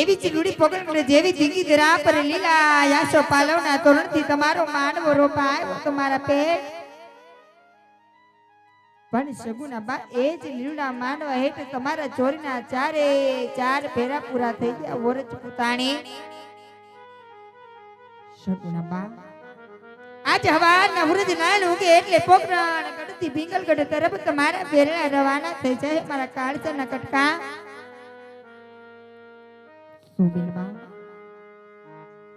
એવી ચીલુડી પકડ જેવી ધીંગી ધરા પર લીલા યાસો પાલવના તોરણથી તમારો માનવો રોપાયો. તમારા પેટ પણ સગુના બા, એ જ લીલા માનવા હેઠ તમારા ચોરીના ચારે ચાર ફેરા પૂરા થઈ ગયા વરજ પુતાણી. સગુના બા. આજ હવાના વૃદ્ધ નાળ ઉગે એટલે પોકરણ ગઢથી ભીંગલગઢ તરફ તમારા ફેરા રવાના થઈ જાય, મારા કાળજાના કટકા.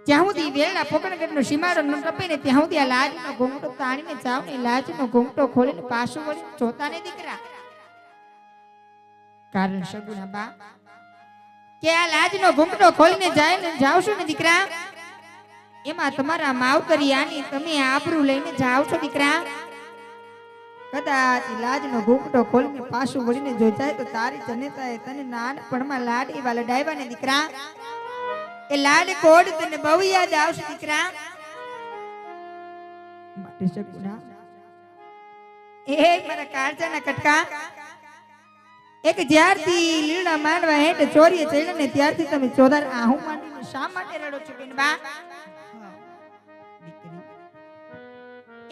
જ્યાં સુધી વેલના પોકણગઢનો સીમાડો ન ટપે ને ત્યાં સુધી આ લાજનો ઘૂંઘટો તાણીને જાવ ને લાજનો ઘૂંઘટો ખોલીને પાછું વળીને જોતા ને દીકરા. કારણ સગુના બા, કે આ લાજનો ઘૂંઘટો ખોલીને જાય ને જાવશો ને દીકરા? એમાં તમારા માવતરિયાની તમે આબરૂ લઈને જાવ છો દીકરા? કદાચ લાજનો ઘૂંટો ખોલીને પાછું વળીને જો જાય તો તારી જનેતાએ તને નાનપણમાં લાડી વાલા ડાયવા ને દીકરા? એ લાડ કોડ તને બહુ યાદ આવશે દીકરા? માટે શકુના એ મારા કાળજાના કટકા. એક જ્યારથી લીલા માંડવા હેઠ ચોરીએ ચડ્યા ને ત્યારથી તમે ચોધાર આહું માંડીને શા માટે રડો છો બેનબા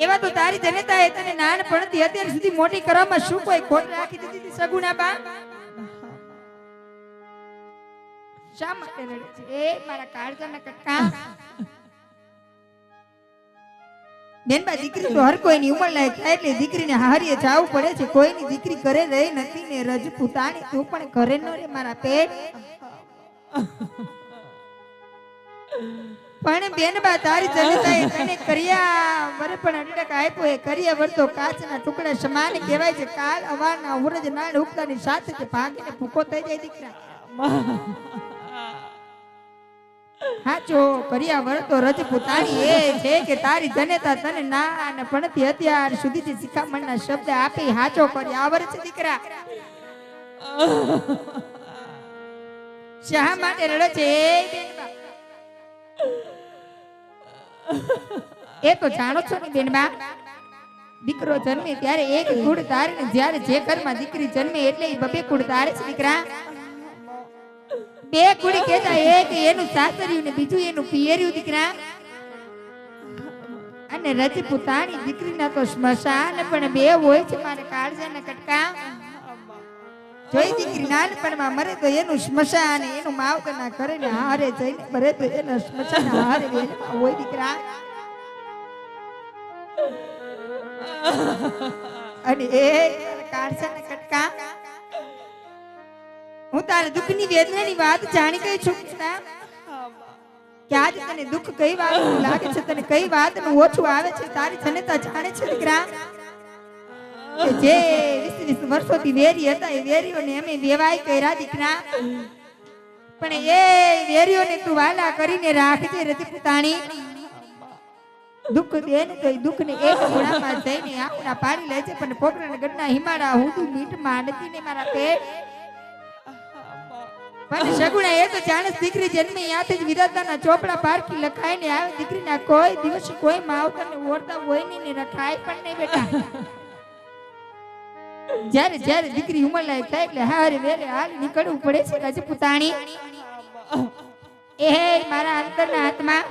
એવા તો તારી જનતા એ તને નાનપણથી અત્યાર સુધી મોટી કરવામાં શું કોઈ ખોટ રાખી દીધી હતી સગુના બા? શા માટે રડે છે? એ મારા કાળજાના કટકા. બેનબા, દીકરી તો હર કોઈની ઉંમર લાયક થાય એટલે દીકરીને હારીએ જાવું પડે છે. કોઈની દીકરી ઘરે રહી નથી ને રજપૂતાણી, તું પણ ઘરે ન રે મારા પેટ. પણ બેનબા તારી જનતાએ તને કર્યા વર પણ અટક આપ્યો એ કર્યા વર તો કાચના ટુકડા સમાન કહેવાય છે. કાલ અવારના ઉરજ નાળ ઉગતાની સાથે જ ભાગીને ભૂકો થઈ જાય દીકરા. હાચો, કર્યા વર તો રજ પોતાની એ છે કે તારી જનેતા તને ના અને ભણતી અત્યાર સુધી શિખામણના શબ્દ આપી હાચો કર્યા વર છે દીકરા. શા માટે રડે છે બેનબા એ તો જાણો છો ને બેનબા દીકરો જન્મે ત્યારે એક કુળ તારે ને જ્યારે જે ઘરમાં દીકરી જન્મે એટલે એ બબે કુળ તારે છે દીકરા. બે કુડી કેતા એક એનું સાસરિયું ને બીજું એનું પિયરિયું દીકરા. અને રજપૂતાણી દીકરીના તો સ્મશાન પણ બે હોય છે મારે કાળજાના કટકા. જોઈ દીકરી નાનપણમાં મરે તો એનું સ્મશાન, એનું માવતરના કરે ને હારે જઈને મરે તો એના સ્મશાન હારે હોય દીકરા. અને એ કાળજાના કટકા. હું તારા દુઃખની વેદનાની વાત જાણી ગઈ છું કૃષ્ણા. કે આજે તને દુઃખ કઈ વાત લાગે છે? તને કઈ વાતનું ઓછું આવે છે? તારી જનતા જાણે છે દીકરા? જે વીસ વીસ વેરી હતા, એ વેરીઓને અમે વેવાય કર્યા દીકરા પણ એ વેરીઓને તું વાલા કરીને રાખજે રતિ પુતાણી દુઃખ દે ને તો દુઃખ ને એક ગુણામાં જઈને આપણા પાડી લે છે, પણ પોકરાના ગઢના હિમાડા હું મીઠ માંડતી ને મારા પેટ પણ સગુણા એ તો જાણે દીકરી જન્મે ત્યાંથી જ વિધાતાના ચોપડા પારખી લખાય ને આવે. દીકરીના કોઈ દિવસ કોઈ માવતરને ઓરતા હોય નહીં ને રખાય પણ નહીં બેટા. જ્યારે જ્યારે દીકરી ઉંમર લાયક થાય એટલે હારે વેરે હાલ નીકળવું પડે છે રાજપૂતાણી એ મારા અંતરના હાથમાં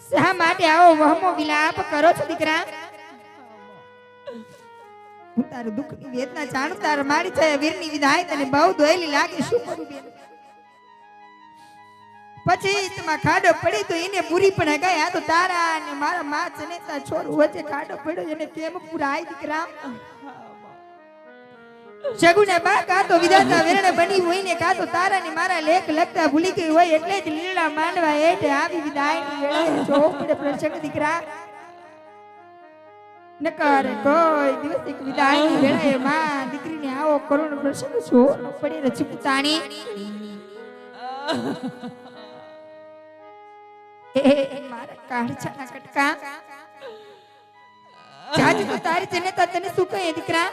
શા માટે આવો વહમો વિલાપ કરો છો દીકરા? હું તારું દુઃખની વેદના જાણું તારા મારી છે, વીરની વિધાય તને બહુ દોયેલી લાગે, શું કરું પછી તમા ખાડો પડી તો એને પૂરી પણ ગયા તો તારા અને મારા માં જનેતા છોરું વચ્ચે ખાડો પડ્યો, એને કેમ પુરાય દીકરા? શગુને બા કા તો વિધાતા વેરણે બની હોય ને કા તો તારા ને મારા લેખ લખતા ભૂલી ગઈ હોય એટલે જ લીલા માંડવા હેઠે આવી વિદાયની વેળાએ જો પડે પ્રસંગ દીકરા. નકર કોઈ દિવસ એક વિદાયની વેળે માં દીકરીને આવો કરુણ પ્રસંગ છો ન પડે પુતાણી એ મારા કાળજાના કટકા. જાજી તારી જનતા તને શું કહે દીકરા?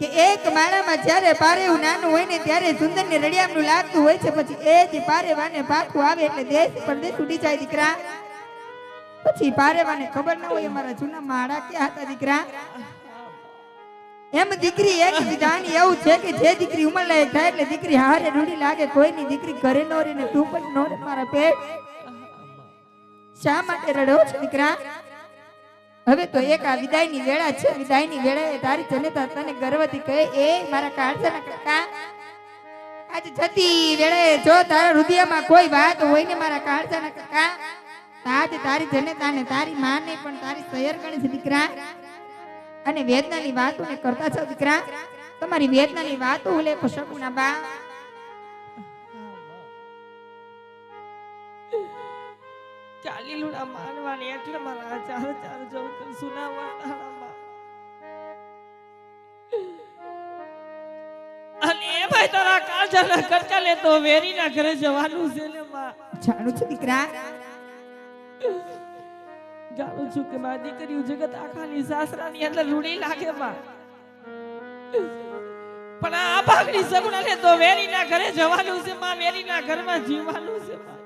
કે એક માળામાં જ્યારે પારેવું નાનું હોય ને ત્યારે સુંદર ને રડિયામણું લાગતું હોય છે પછી એ જ પારેવાને પાખું આવે એટલે દેશ પરદેશ ઉડી જાય દીકરા પછી પારેવાને ખબર ના હોય અમારા જૂના માળા ક્યાં હતા દીકરા. એમ દીકરી એક વિધાન એવું છે કે જે દીકરી ઉંમર લાયક થાય એટલે દીકરી હારે રૂડી લાગે, કોઈની દીકરી ઘરે નો રહે ને પણ નો રે મારા પેટ. શા માટે રડો છો દીકરા? હવે તો એક આ વિદાયની વેળા છે, વિદાયની વેળાએ તારી જનતા તને ગર્વથી કહે, એ મારા કાળજાના કાકા, આજ જતી વેળાએ જો તારા હૃદયમાં કોઈ વાત હોય ને મારા કાળજાના કાકા આજ તારી જનતા ને તારી માને પણ તારી સયર ગણી છે દીકરા. અને વેદનાની વાતો ને કરતા છો દીકરા તમારી વેદનાની વાતો હું લેખો શકું ના બા? ચાલી લુડા માનવાની એટલે મારા ચાર ચાર જવું સુનાવા અને એ ભાઈ તારા કાળજાના કરતા લે તો વેરીના ઘરે જવાનું છે ને માં જાણું છું દીકરા. જાણું છું કે મારી દીકરીઓ જગત આખાની સાસરાની અંદર રૂડી લાગે માં. પણ આ ભાગની સગુણાને તો વેરીના ઘરે જવાનું છે માં, વેરીના ઘરમાં જીવવાનું છે માં.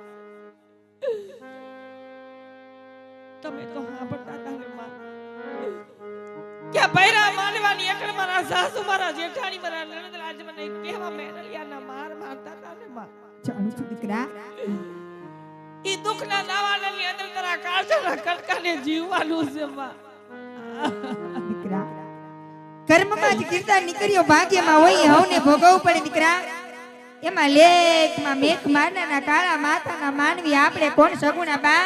તમે તો સાંભળતા હતા માં. કે બૈરા માનવાની એકડ મારા સાસુ, મારા જેઠાણી, મારા નણંદ રાજ મને કેવા મેરલિયાના માર મારતા હતા માં. જાણું છું દીકરા. ઈ દુઃખના દાવાનની અંદર તારા કાળજાના કટકાને જીવવાનું છે, માં. દીકરા કર્મમાં જ કીર્તન નીકળ્યો, ભાગ્યમાં હોય, હવને ભોગવવું પડે, દીકરા. એમાં લેખમાં મેઘ મારના કાળા માથાના માનવી આપણે કોણ સગુણા બા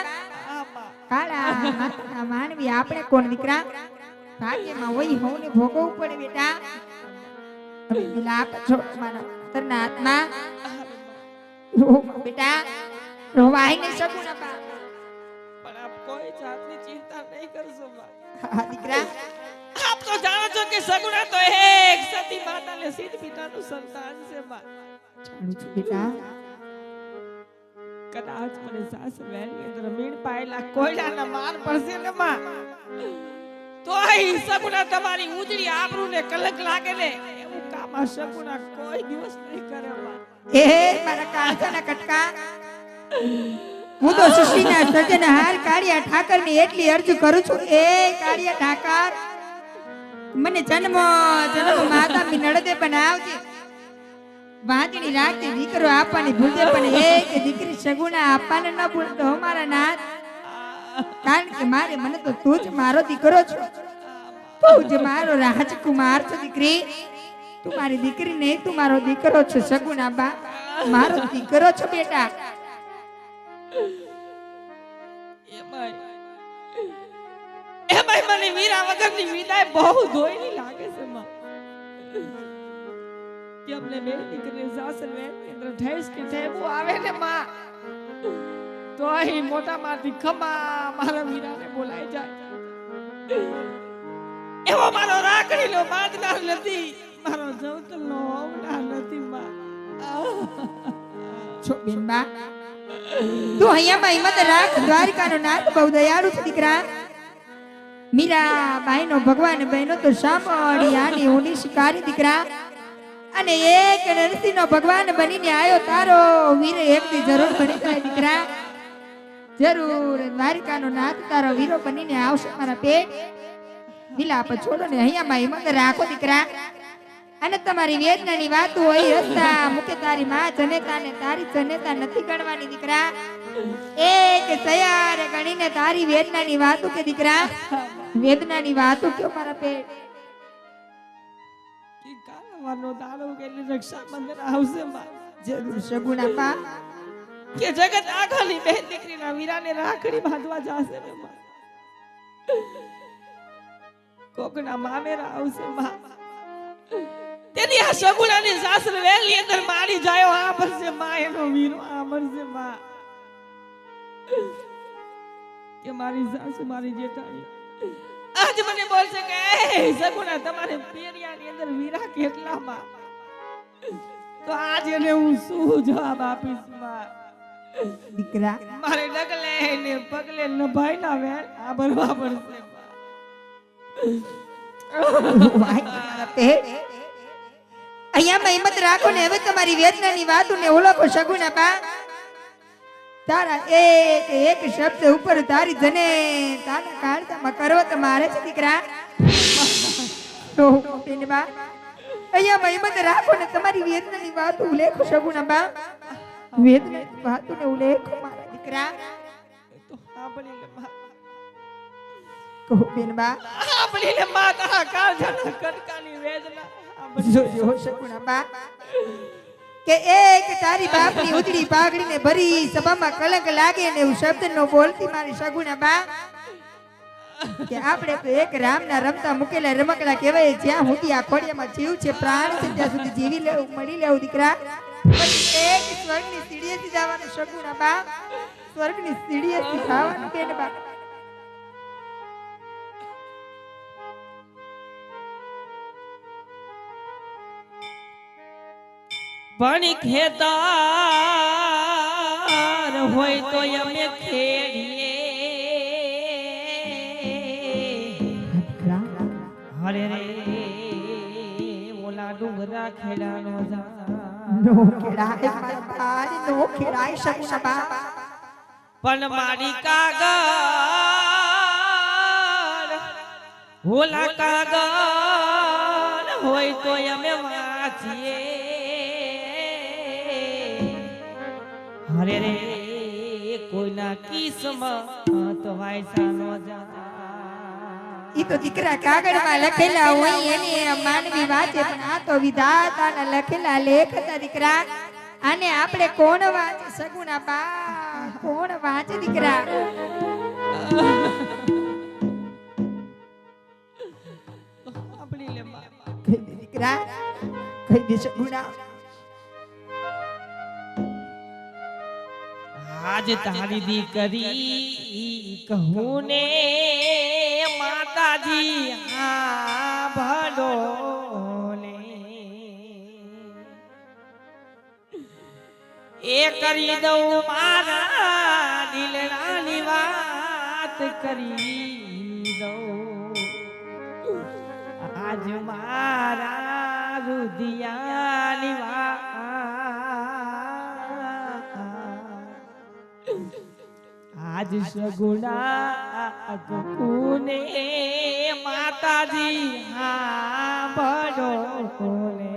કાળા માથાના માનવી આપણે કોણ, દીકરા? ભાગ્યમાં હોય, હવને ભોગવવું પડે, બેટા. હવે મિલાપ છો મારા અંતરના આત્મા. બેટા રોવાય નહીં સગુણા બા પણ આપ કોઈ જાતની ચિંતા નહીં કરશો હા દીકરા. આપ તો જાણો છો કે સગુણા તો એક સતી માતાને સીધ પિતાનું સંતાન છે માં જાણું છું બેટા કદાચ મને સાસ વેલની અંદર મીણ પાયેલા કોયડાના માર પડશે ને માં તોય સગુણા તમારી ઉજળી આબરૂને કલંક લાગે ને એવું કામ આ સગુણા કોઈ દિવસ નહીં કરે માં એ મારા કાંઠાના કટકા. હું તો સૃષ્ટિના સર્જનહાર કાળિયા ઠાકરની એટલી અરજ કરું છું. એ કાળિયા ઠાકર, મને જન્મ જન્મ માતા ની નડદે બનાવજે વાંચણી રાખતી દીકરો આપવાની ભૂલજે પણ એક દીકરી સગુણા આપવાને ન ભૂલતો અમારા નાથ. કારણ કે મારે મને તો તું જ મારો દીકરો છો. તું જ મારો રાજકુમાર છો, દીકરી. તું મારી દીકરી નહીં તું મારો દીકરો છો, સગુણા બા. મારો દીકરો છો, બેટા. એમાંય મને મીરા વગરની વિદાય બહુ લાગે છે માં કે અમને બે દીકરી સાસર વેરની અંદર ઠેસ કે ઠેબુ આવે ને માં, તો અહીં મોટા ખમા મારા મીરાને બોલાઈ જાય. એવો મારો રાખડીનો બાંધનાર નથી, મારો જવતલનો હોવનાર નથી, માં. છો તું અહીંયામાં હિંમત રાખ, દ્વારિકાનો નાથ, બહુ દયાળુ છે દીકરા. મીરા ભાઈનો ભગવાન બહેનો તો સાંભળી આની ઉની શિકારી દીકરા. અને એક નરસિંહનો ભગવાન બનીને આવ્યો તારો વીર એક દી જરૂર બની જાય દીકરા. જરૂર, દ્વારિકાનો નાથ તારો વીરો બનીને આવશે મારા પેટ. વિલાપ છોડો ને અહીંયામાં હિંમત રાખો દીકરા. અને તમારી વેદનાની વાતો હોય રસ્તા મુકે તારી માં જનેતા ને તારી જનેતા નથી ગણવાની દીકરા. એક તૈયાર ગણીને તારી વેદનાની વાતો કે દીકરા? વેદનાની વાતો કયો મારા પેટ? કે કાળવાનો દાડો આવશે જરૂર સગુણા પા કે જગત આગળની બેન દીકરીના વીરાને રાખડી બાંધવા જાશે ને કોકના મામેરા આવશે માં? તેની આ સગુણાની સાસર વેલની અંદર મારી જાયો આ મરશે માં એનો વીરો આ મરશે માં. કે મારી સાસુ મારી જેઠાણી. આજ મને બોલશે કે "એ સગુણા તમારે પેરિયાની અંદર વીરા કેટલા માં તો આજ એને હું શું જવાબ આપીશમાં? દીકરા. મારે ડગલે ને પગલે નભાઈ ના વેણ આ ભરવા પડશે વાય મારા પેટ અહીંયા હિંમત રાખો ને, હવે તમારી વેદનાની વાત ને ઓળખો સગુના બા તારા એક એક શબ્દ ઉપર તારી જને તારા કાળજામાં કરો તો મારે છે દીકરા. બા અહીંયા હિંમત રાખો ને, તમારી વેદનાની વાતો ઉલ્લેખો સગુના બા વેદનાની વાત ને ઉલ્લેખો મારા દીકરા. કહો બેન બા. સાંભળી લે માં તારા કટકાની વેદના. કે એક તારી બાપની ઉતડી પાઘડીને ભરી સભામાં કલંક લાગે ને એવું શબ્દ નો બોલતી મારી સગુણા બા. કે આપણે તો એક રામના રમતા મૂકેલા રમકડા કહેવાય, જ્યાં સુધી આ ખોડિયામાં જીવ છે, પ્રાણ છે, ત્યાં સુધી જીવી લેવું મળી લેવું, દીકરા. પછી એક સ્વર્ગની સીડીએથી જવાનું સગુણા બા. સ્વર્ગની સીડીએથી જવાનું બેન બા પણ ખેતર હોય તો અમે ખેડીએ. હરે રે ઓલા ડુંગરા ખેડાનો જા નો ખેડાય નો ખેડાય સગુણા બા પણ મારી કાગળ ઓલા કાગળ હોય તો અમે વાંચીએ. હરે રે કોઈના કિસ્મત વાયસા નો જાતા. ઈ તો દીકરા કાગળમાં લખેલા હોય એની માનવી વાંચે પણ આ તો વિધાતાના લખેલા લેખ હતા દીકરા. આને આપણે કોણ વાંચે? સગુણા બા કોણ વાંચે દીકરા? આપણી લે દીકરા કઈ દે સગુણા. આજ તારી દીકરી કહું ને માતાજી આ ભલો એ કરી દઉં મારા દિલડાની વાત, કરી દઉં. આજ મારા રુધિયાની વાત. આજ સગુણા કુને માતાજી હા કોને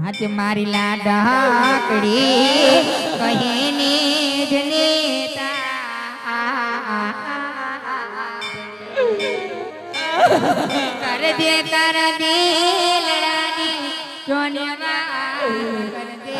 આજ મારી લાડાકડી કહીને કર દે કર દિલડાની ચોનવા કર દે.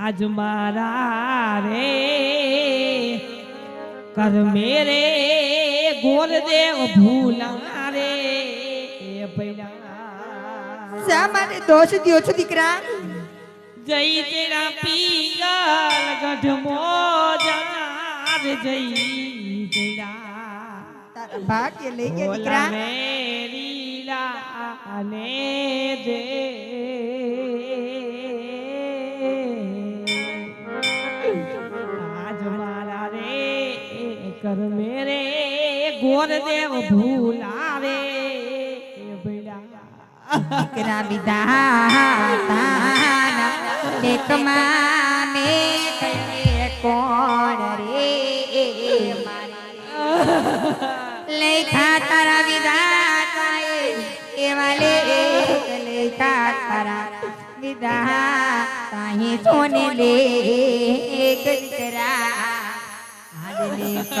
આજ આજ મારા રે કર મેરે ગોરદેવ ભૂલા શા માટે દોષ દ્યો છો દીકરા? જય તેરા પીગલ ગઢમો જાર જય તેરા. તારા ભાગ્ય લઈ ગયા દીકરા. મેરી લાને દે. આજ મારા રે કર મેરે ગોર દેવ ભૂલા દીકરા વિધાતાના એક માને કહીએ, કોણ રે લેખા તારા વિધાતાએ, એવા લે લેખા તારા વિધાતાએ. સોને લેખ દીકરા આજ લેખ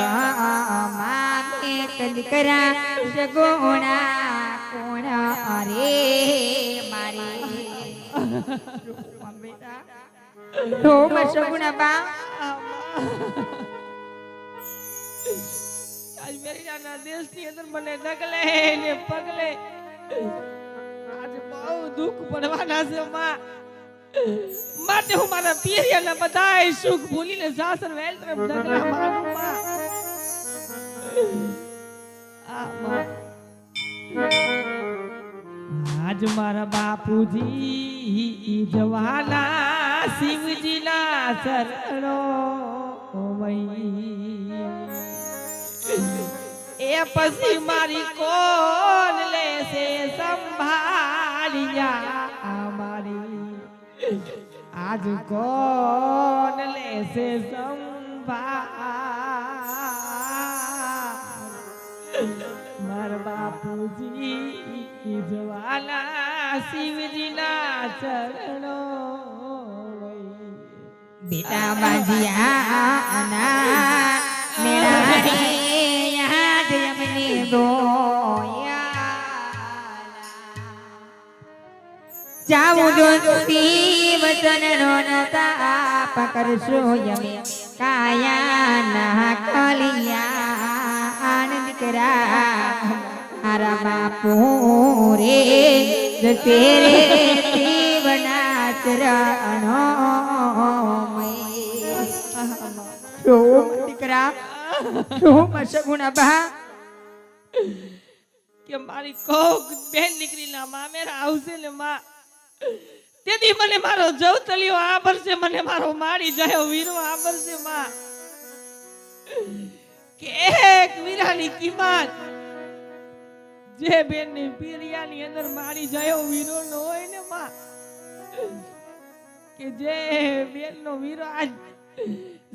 માગે દીકરા સગુણા રે મારી? તો સગુણા બા. આજ મેરીના દેશની અંદર મને નગલે ને પગલે. આજે બહુ દુઃખ પડવાના છે માં. માટે હું મારા પિયરિયાના બધાય સુખ ભૂલીને સાસર વેલ તરફ ડગલા મારું માં આ માં. આજ મારા બાપુજી જવાના શિવજીના શરણો એ પછી મારી કોણ લેશે સંભાળ્યા આજ કોણ લેશે સંભા માર બાપુજી જવાલા શિવજીના ચરણો. બેટા બાજિયા ના મેળા જાવું જો તુતી વચનનો તાપ કરશો યમે. કાયા ના કલિયા આનંદ કરા મારા બાપુ રે જશે રે શિવના ચરણો રોમ દીકરા? રોમ સગુણા બા? કે મારી કોક બેન દીકરીના મામેરા આવશે ને માં તેથી મને મારો જવતલિયો આભરશે મને મારો માડી જયો વીરો આભરશે માં. કે એક વીરાની કિંમત જે બેનની પીરિયાની અંદર મારી જયો વીરો નો હોય ને માં. કે જે બેનનો વીરો આજ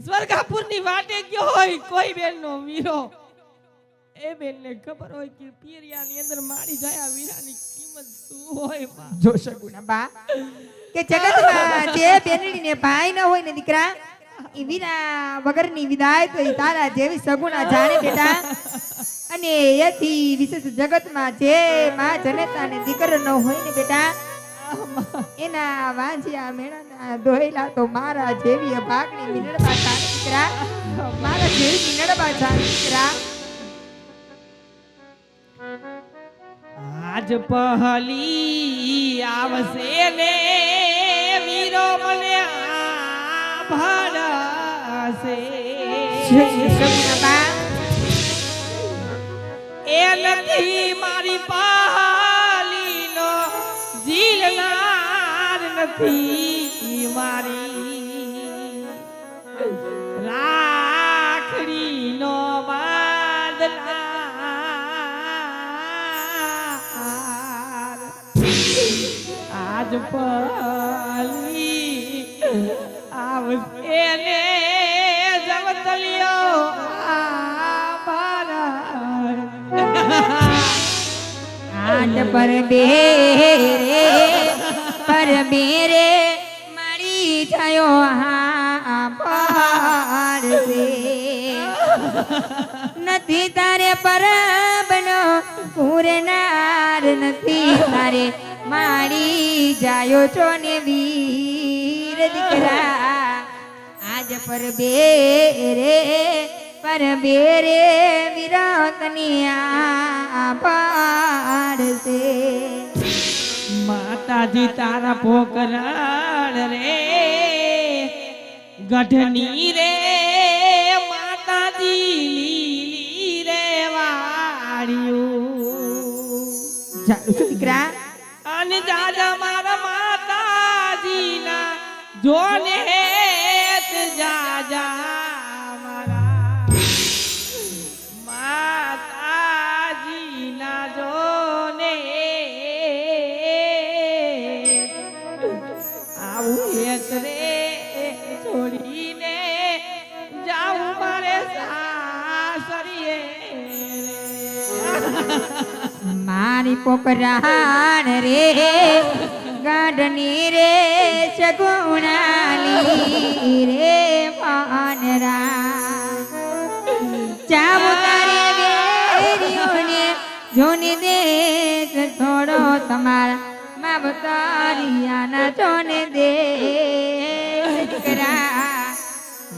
સ્વર્ગાપુરની વાટે ગયો હોય કોઈ બેનનો વીરો. એ માં જો બેનડીને ભાઈ ન વગરની વિદાય તો તારા જેવી સગુણા જાણે બેટા. અને એથી વિશેષ જગતમાં જે માં જનતાને દીકરો ન હોય ને બેટા, એના વાંજિયા મેળાના ધોયેલા તો મારા જેવી ભાગની મિનડબા દીકરા. મારા જેવી મિનડબા દીકરા. આજ પહલી આવશે ને વીરો મને ભરશે એ નથી મારી પહલીનો જીલનાર નથી મારી. પલી આવશે ને પર બેરે પર બેરે મળી થયો હા પાડશે નથી તારે પર બનો પૂરનાર, નથી તારે માડી જાયો છો ને વીર દીકરા. આજ પર બેરે પર બેરે રે આ પાડશે. માતાજી તારા પોકરણ રે ગઢની રે માતાજી રે વાળ્યું જાડું છું દીકરા અને દાદા મારા માતાજીના જોને હેત જાજા મારા માતાજીના જોને આવું હેત રે છોડીને જાઉં મારે સાસરીએ મારી પોપરાણ રે ગાઢની રે સગુણાલી રે પાનરા ચાવો તારે વેરીઓને જોને દેખ, થોડો તમારા માવતારિયાના જોને દે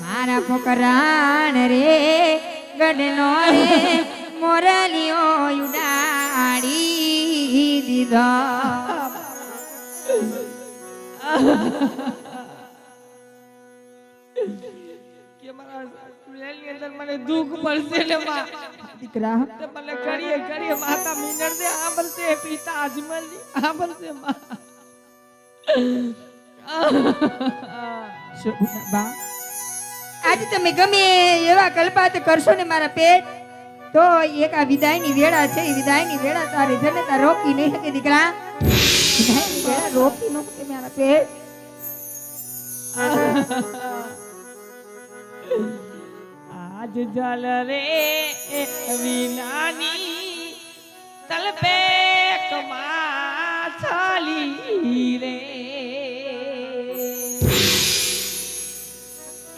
મારા પોકરાણ રે, ગઢનો રે, મોરલીઓ દીધો કે મારા પ્રેમની અંદર મને દુઃખ પડશે ને માં. દીકરા મને કરીએ કરીએ માતા મિનર દે આંબલશે પિતા અજમલ આંબલશે માં. બા? આજે તમે ગમે એવા કલ્પાત કરશો ને મારા પેટ તો એક આ વિદાયની વેળા છે, એ વિદાયની વેળા તારે જનતા રોકી નહીં શકે દીકરા. વિદાયની વેળા રોકી ન શકે મારા પેટ આજ જલ રે વિનાની તલપે કમા ચાલી રે.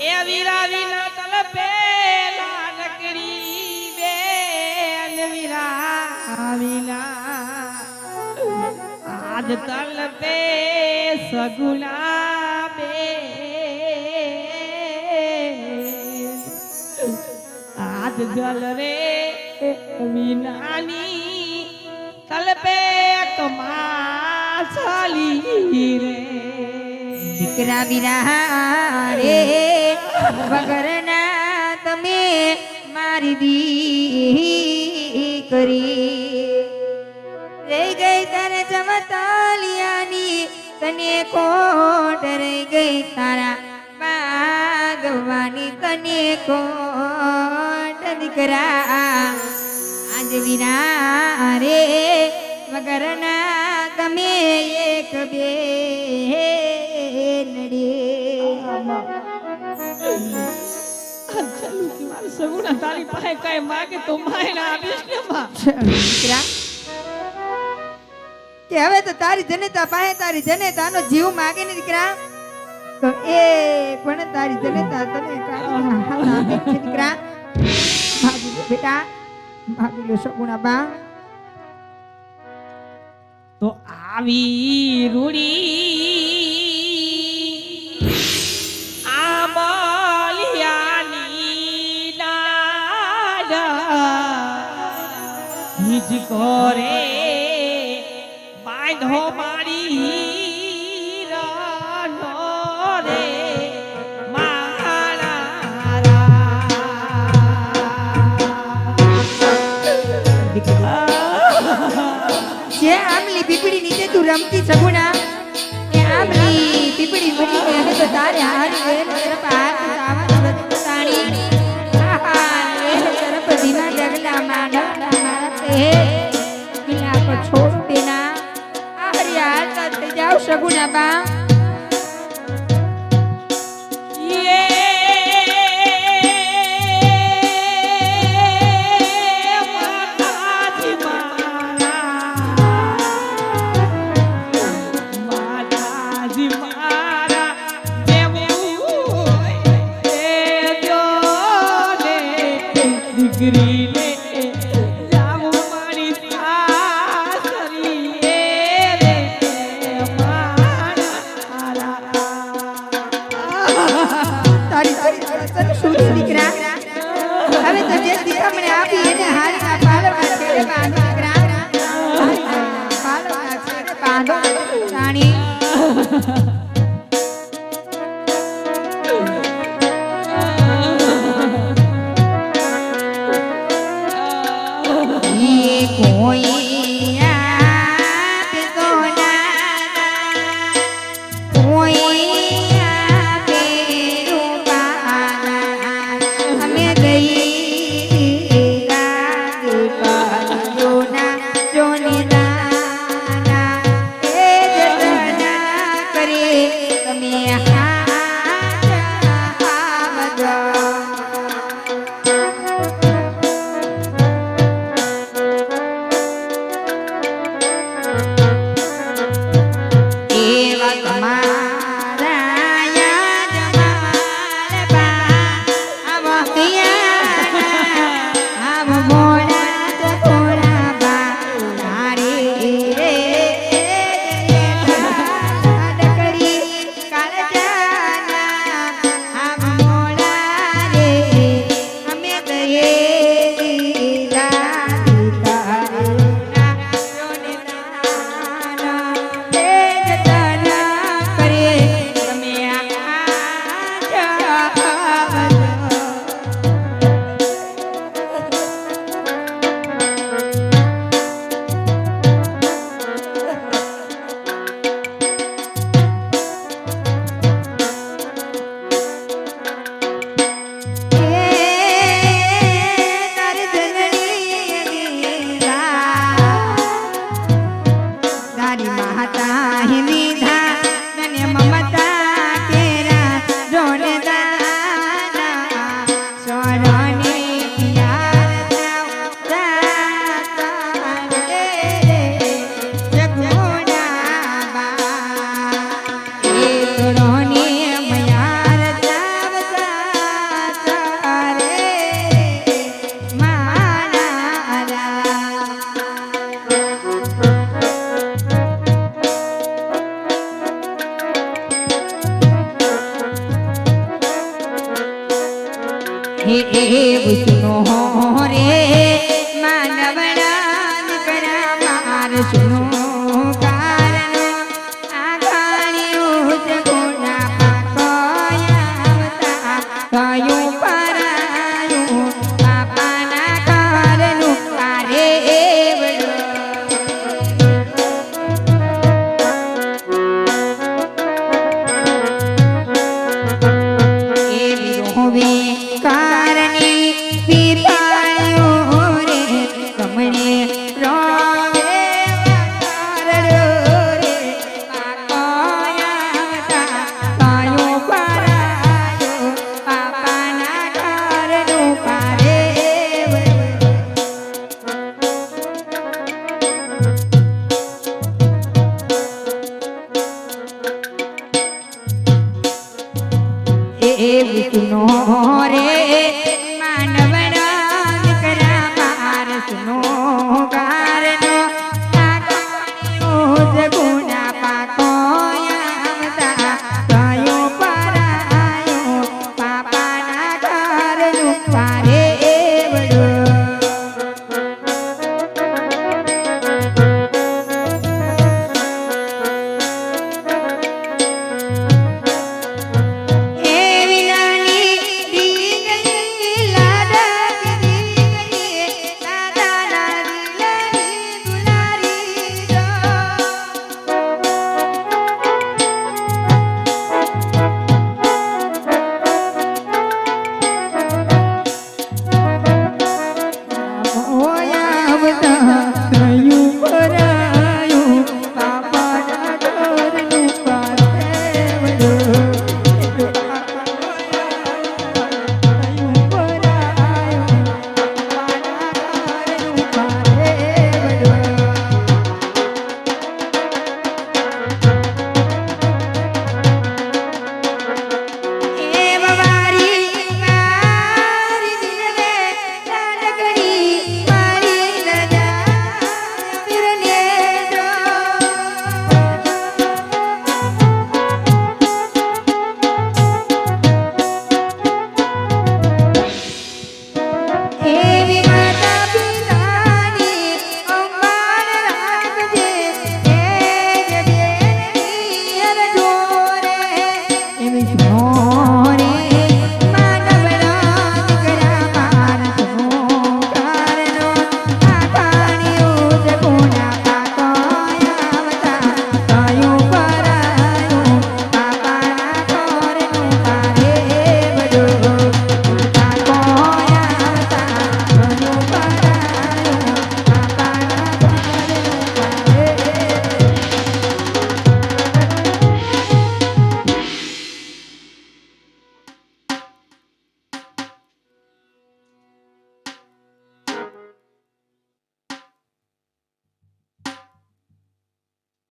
એ વીરા વિના તલપે વિના આજ તલપે સગુના બે આજ જલ રે વિનાની તલપે કમા ચાલી રે. દીકરા વિરા રે, વગરના તમે મારી રહી ગઈ તારે જમતાલિયાની તને કોટ રહી ગઈ તારા ભાગવાની તને કોટ દીકરા. આજ વિના રે વગરના તમે એક બે નડે. સગુણા તારી પાસે કઈ માગે તો માયને આવીશ ને માં કે હવે તો તારી જનતા પાસે તારી જનતાનો જીવ માગે ને દીકરા તો એ પણ તારી જનતા તને દીકરા. બેટા. ભાગી લો સગુણા બા તો આવી રૂડી આમલિયાની લાડા. નિજ કરે બાંધો મારી રાનો રે જે આમલી પીપળી નીચે તું રમતી સગુણા આમલી પીપળી મરી ગઈ તો હાલતા થઈ